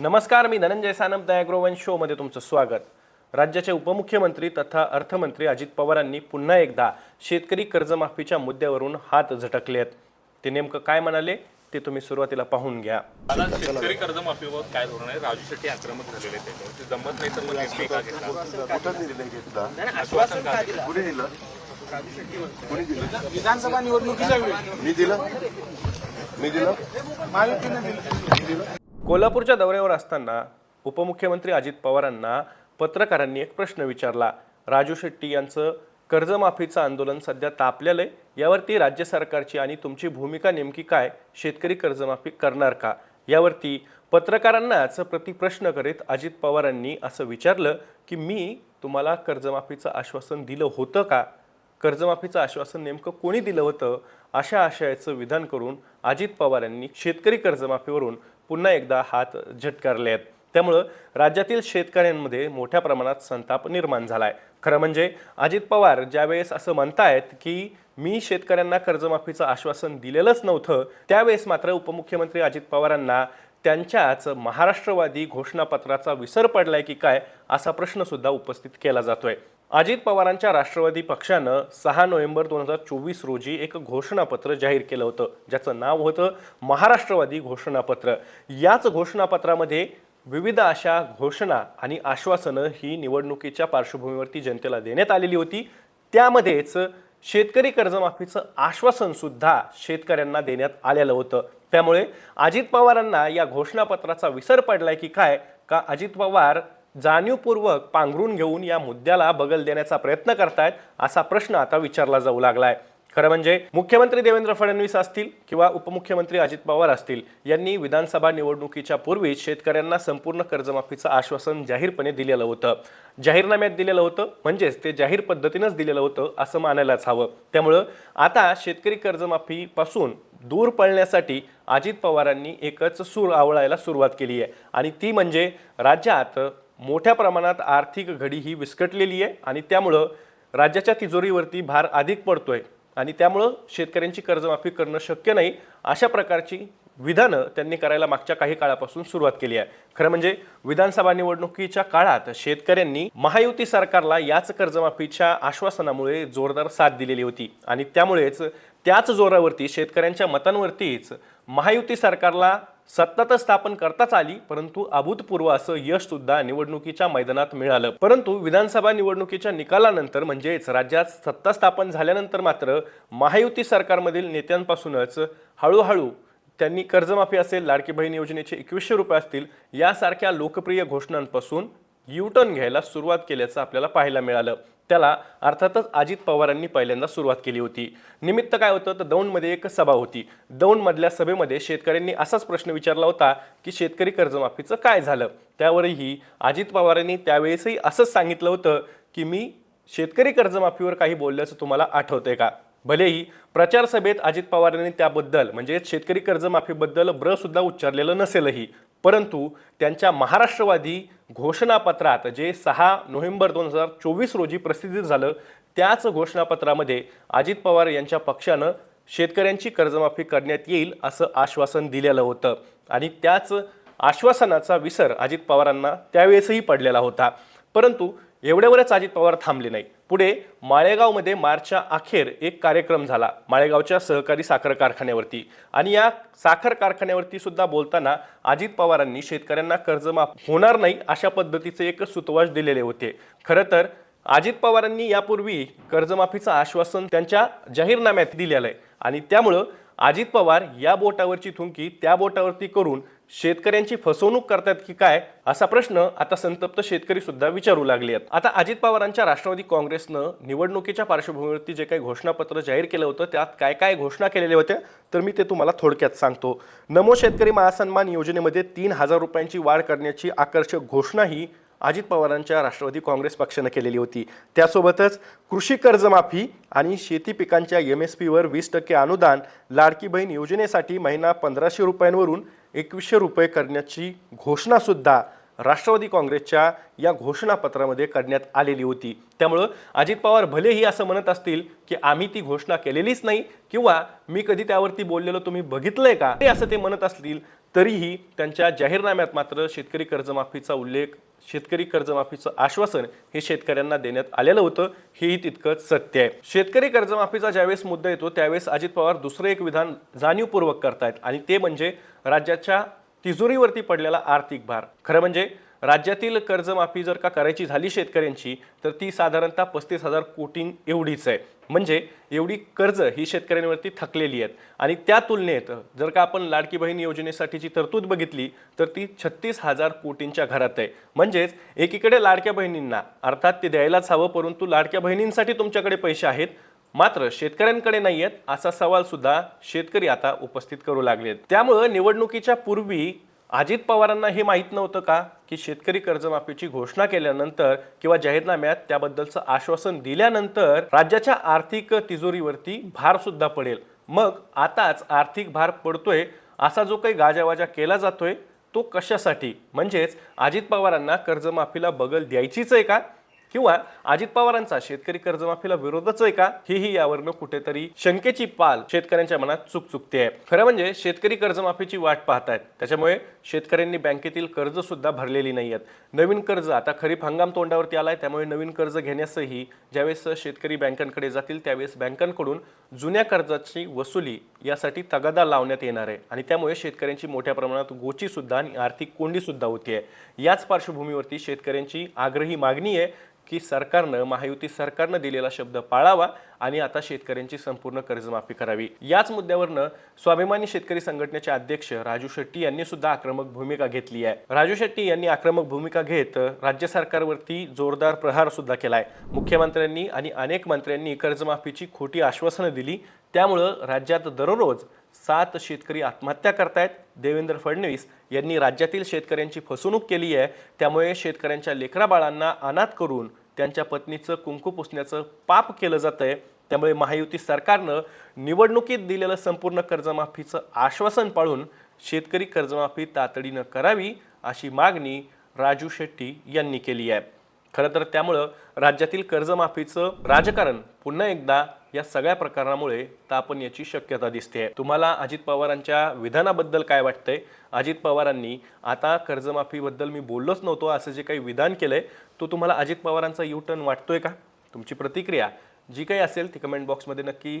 नमस्कार मी धनंजय सानप द ॲग्रोवन शोमध्ये तुमचं स्वागत. राज्याचे उपमुख्यमंत्री तथा अर्थमंत्री अजित पवारांनी पुन्हा एकदा शेतकरी कर्जमाफीच्या मुद्द्यावरून हात झटकले आहेत ते नेमकं काय म्हणाले ते तुम्ही सुरुवातीला पाहून घ्या. शेतकरी कर्जमाफीबाबत काय धोरण आहे? राजू शेट्टी आक्रमक झालेले ते जमत नाही तर मग निर्णय का घेतला? कुणी दिलं? कुणी दिलं? विधानसभा निवडणुकीच्या वेळी. मी दिलं? मी दिलं? महायुतीनं दिलं? कोल्हापूरच्या दौऱ्यावर असताना उपमुख्यमंत्री अजित पवारांना पत्रकारांनी एक प्रश्न विचारला. राजू शेट्टी यांचं कर्जमाफीचं आंदोलन सध्या तापलेलं आहे. यावरती राज्य सरकारची आणि तुमची भूमिका नेमकी काय? शेतकरी कर्जमाफी करणार का? यावरती पत्रकारांनाच प्रतिप्रश्न करीत अजित पवारांनी असं विचारलं की मी तुम्हाला कर्जमाफीचं आश्वासन दिलं होतं का? कर्जमाफीचं आश्वासन नेमकं कोणी दिलं होतं? अशा आशयाचं विधान करून अजित पवार यांनी शेतकरी कर्जमाफीवरून पुन्हा एकदा हात झटकारले आहेत त्यामुळं राज्यातील शेतकऱ्यांमध्ये मोठ्या प्रमाणात संताप निर्माण झाला आहे खरं म्हणजे अजित पवार ज्यावेळेस असं म्हणतायत की मी शेतकऱ्यांना कर्जमाफीचं आश्वासन दिलेलंच नव्हतं त्यावेळेस मात्र उपमुख्यमंत्री अजित पवारांना त्यांच्याच महाराष्ट्रवादी घोषणापत्राचा विसर पडलाय की काय? असा प्रश्नसुद्धा उपस्थित केला जातोय. अजित पवारांच्या राष्ट्रवादी पक्षानं सहा नोव्हेंबर दोन हजार चोवीस रोजी एक घोषणापत्र जाहीर केलं होतं ज्याचं नाव होतं महाराष्ट्रवादी घोषणापत्र. याच घोषणापत्रामध्ये विविध अशा घोषणा आणि आश्वासनं ही निवडणुकीच्या पार्श्वभूमीवरती जनतेला देण्यात आलेली होती. त्यामध्येच शेतकरी कर्जमाफीचं आश्वासनसुद्धा शेतकऱ्यांना देण्यात आलेलं होतं. त्यामुळे अजित पवारांना या घोषणापत्राचा विसर पडलाय की काय? का अजित पवार जाणीवपूर्वक पांघरून घेऊन या मुद्द्याला बगल देण्याचा प्रयत्न करतायत असा प्रश्न आता विचारला जाऊ लागलाय. खरं म्हणजे मुख्यमंत्री देवेंद्र फडणवीस असतील किंवा उपमुख्यमंत्री अजित पवार असतील यांनी विधानसभा निवडणुकीच्या पूर्वी शेतकऱ्यांना संपूर्ण कर्जमाफीचं आश्वासन जाहीरपणे दिलेलं होतं. जाहीरनाम्यात दिलेलं होतं म्हणजेच ते जाहीर पद्धतीनंच दिलेलं होतं असं मानायलाच हवं. त्यामुळं आता शेतकरी कर्जमाफीपासून दूर पळण्यासाठी अजित पवारांनी एकच सूर आवळायला सुरुवात केली आहे आणि ती म्हणजे राज्यात मोठ्या प्रमाणात आर्थिक घडी ही विस्कटलेली आहे आणि त्यामुळं राज्याच्या तिजोरीवरती भार अधिक पडतोय आणि त्यामुळं शेतकऱ्यांची कर्जमाफी करणं शक्य नाही अशा प्रकारची विधानं त्यांनी करायला मागच्या काही काळापासून सुरुवात केली आहे. खरं म्हणजे विधानसभा निवडणुकीच्या काळात शेतकऱ्यांनी महायुती सरकारला याच कर्जमाफीच्या आश्वासनामुळे जोरदार साथ दिलेली होती आणि त्यामुळेच त्याच जोरावरती शेतकऱ्यांच्या मतांवरतीच महायुती सरकारला सत्ता तर स्थापन करताच आली परंतु अभूतपूर्व असं यश सुद्धा निवडणुकीच्या मैदानात मिळालं. परंतु विधानसभा निवडणुकीच्या निकालानंतर म्हणजेच राज्यात सत्ता स्थापन झाल्यानंतर मात्र महायुती सरकारमधील नेत्यांपासूनच हळूहळू त्यांनी कर्जमाफी असेल लाडकी बहीण योजनेचे एकवीसशे रुपये असतील यासारख्या लोकप्रिय घोषणांपासून युटर्न घ्यायला सुरुवात केल्याचं आपल्याला पाहायला मिळालं. त्याला अर्थातच अजित पवारांनी पहिल्यांदा सुरुवात केली होती. निमित्त काय होतं? तर दौंडमध्ये एक सभा होती. दौंडमधल्या सभेमध्ये शेतकऱ्यांनी असाच प्रश्न विचारला होता की शेतकरी कर्जमाफीचं काय झालं? त्यावरही अजित पवारांनी त्यावेळेसही असंच सांगितलं होतं की मी शेतकरी कर्जमाफीवर काही बोलल्याचं तुम्हाला आठवतंय का? भलेही प्रचार सभेत अजित पवारांनी त्याबद्दल म्हणजे शेतकरी कर्जमाफीबद्दल ब्र सुद्धा उच्चारलेलं नसेलही परंतु त्यांच्या महाराष्ट्रवादी घोषणापत्रात जे सहा नोव्हेंबर दोन हजार चोवीस रोजी प्रसिद्ध झालं त्याच घोषणापत्रामध्ये अजित पवार यांच्या पक्षानं शेतकऱ्यांची कर्जमाफी करण्यात येईल असं आश्वासन दिलेलं होतं. आणि त्याच आश्वासनाचा विसर अजित पवारांना त्यावेळेसही पडलेला होता. परंतु एवढ्यावरच अजित पवार थांबले नाही पुढे माळेगावमध्ये मार्चच्या अखेर एक कार्यक्रम झाला माळेगावच्या सहकारी साखर कारखान्यावरती. आणि या साखर कारखान्यावरती सुद्धा बोलताना अजित पवारांनी शेतकऱ्यांना कर्जमाफ होणार नाही अशा पद्धतीचे एक सुतवास दिलेले होते. खरं तर अजित पवारांनी यापूर्वी कर्जमाफीचं आश्वासन त्यांच्या जाहीरनाम्यात दिलेलं आहे. आणि त्यामुळं अजित पवार या बोटावरची थुंकी त्या बोटावरती करून शेतकऱ्यांची फसवणूक करतात की काय असा प्रश्न आता संतप्त शेतकरी सुद्धा विचारू लागले आहेत. आता अजित पवारांच्या राष्ट्रवादी काँग्रेसनं निवडणुकीच्या पार्श्वभूमीवरती जे काही घोषणापत्र जाहीर केलं होतं त्यात काय काय घोषणा केलेल्या होत्या तर मी ते तुम्हाला थोडक्यात सांगतो. नमो शेतकरी महासन्मान योजनेमध्ये तीन हजार रुपयांची वाढ करण्याची आकर्षक घोषणा ही अजित पवारांच्या राष्ट्रवादी काँग्रेस पक्षानं केलेली होती. त्यासोबतच कृषी कर्जमाफी आणि शेती पिकांच्या एम एस पीवर वीस टक्के अनुदान लाडकी बहीण योजनेसाठी महिना पंधराशे रुपयांवरून एकवीसशे रुपये करण्याची घोषणासुद्धा राष्ट्रवादी काँग्रेसच्या या घोषणापत्रामध्ये करण्यात आलेली होती. त्यामुळं अजित पवार भलेही असं म्हणत असतील की आम्ही ती घोषणा केलेलीच नाही किंवा मी कधी त्यावरती बोललेलो तुम्ही बघितलंय का? ते असं ते म्हणत असतील. तरीही त्यांच्या जाहीरनाम्यात मात्र शेतकरी कर्जमाफीचा उल्लेख शेतकरी कर्जमाफीचं आश्वासन हे शेतकऱ्यांना देण्यात आलेलं होतं हेही तितकंच सत्य आहे. शेतकरी कर्जमाफीचा ज्यावेळेस मुद्दा येतो त्यावेळेस अजित पवार दुसरं एक विधान जाणीवपूर्वक करतायत. आणि ते म्हणजे राज्याच्या तिजोरीवरती पडलेला आर्थिक भार. खरं म्हणजे राज्यातील कर्जमाफी जर का करायची झाली शेतकऱ्यांची तर ती साधारणतः पस्तीस हजार कोटी एवढीच आहे. म्हणजे एवढी कर्ज ही शेतकऱ्यांवरती थकलेली आहेत. आणि त्या तुलनेत जर का आपण लाडकी बहीण योजनेसाठीची तरतूद बघितली तर ती छत्तीस हजार कोटींच्या घरात आहे. म्हणजेच एकीकडे लाडक्या बहिणींना अर्थात ते द्यायलाच हवं परंतु लाडक्या बहिणींसाठी तुमच्याकडे पैसे आहेत मात्र शेतकऱ्यांकडे नाही आहेत असा सवाल सुद्धा शेतकरी आता उपस्थित करू लागलेत. त्यामुळं निवडणुकीच्या पूर्वी अजित पवारांना हे माहीत नव्हतं का की शेतकरी कर्जमाफीची घोषणा केल्यानंतर किंवा जाहीरनाम्यात त्याबद्दलचं आश्वासन दिल्यानंतर राज्याच्या आर्थिक तिजोरीवरती भार सुद्धा पडेल. मग आताच आर्थिक भार पडतोय असा जो काही गाजावाजा केला जातोय तो कशासाठी? म्हणजेच अजित पवारांना कर्जमाफीला बगल द्यायचीच आहे का? किंवा अजित पवारांचा शेतकरी कर्जमाफीला विरोधच आहे का? हेही यावरनं कुठेतरी शंकेची पाल शेतकऱ्यांच्या मनात चुक चुकते आहे. खरं म्हणजे शेतकरी कर्जमाफीची वाट पाहतायत. त्याच्यामुळे शेतकऱ्यांनी बँकेतील कर्ज सुद्धा भरलेली नाही आहेत. नवीन कर्ज आता खरीप हंगाम तोंडावरती आलाय त्यामुळे नवीन कर्ज घेण्यासही ज्यावेळेस शेतकरी बँकांकडे जातील त्यावेळेस बँकांकडून जुन्या कर्जाची वसुली यासाठी तगादा लावण्यात येणार आहे. आणि त्यामुळे शेतकऱ्यांची मोठ्या प्रमाणात गोची सुद्धा आणि आर्थिक कोंडी सुद्धा होती आहे. याच पार्श्वभूमीवरती शेतकऱ्यांची आग्रही मागणी आहे की सरकारनं महायुती सरकारनं दिलेला शब्द पाळावा आणि आता शेतकऱ्यांची संपूर्ण कर्जमाफी करावी. याच मुद्द्यावरनं स्वाभिमानी शेतकरी संघटनेचे अध्यक्ष राजू शेट्टी यांनी सुद्धा आक्रमक भूमिका घेतली आहे. राजू शेट्टी यांनी आक्रमक भूमिका घेत राज्य सरकारवरती जोरदार प्रहार सुद्धा केलाय. मुख्यमंत्र्यांनी आणि अनेक मंत्र्यांनी कर्जमाफीची खोटी आश्वासनं दिली. त्यामुळं राज्यात दररोज सात शेतकरी आत्महत्या करतायत. देवेंद्र फडणवीस यांनी राज्यातील शेतकऱ्यांची फसवणूक केली आहे. त्यामुळे शेतकऱ्यांच्या लेकराबाळांना अनाथ करून त्यांच्या पत्नीचं कुंकू पुसण्याचं पाप केलं जात आहे त्यामुळे महायुती सरकारनं निवडणुकीत दिलेलं संपूर्ण कर्जमाफीचं आश्वासन पाळून शेतकरी कर्जमाफी तातडीनं करावी अशी मागणी राजू शेट्टी यांनी केली आहे. खरं तर त्यामुळं राज्यातील कर्जमाफीचं राजकारण पुन्हा एकदा या सगळ्या प्रकरणामुळे याची शक्यता दिसते. तुम्हाला अजित पवारांच्या विधानाबद्दल काय वाटतंय? अजित पवारांनी आता कर्जमाफीबद्दल मी बोललोच नव्हतो असं जे काही विधान केलंय तो तुम्हाला अजित पवारांचा यू टर्न वाटतोय का? तुमची प्रतिक्रिया जी काही असेल ती कमेंट बॉक्समध्ये नक्की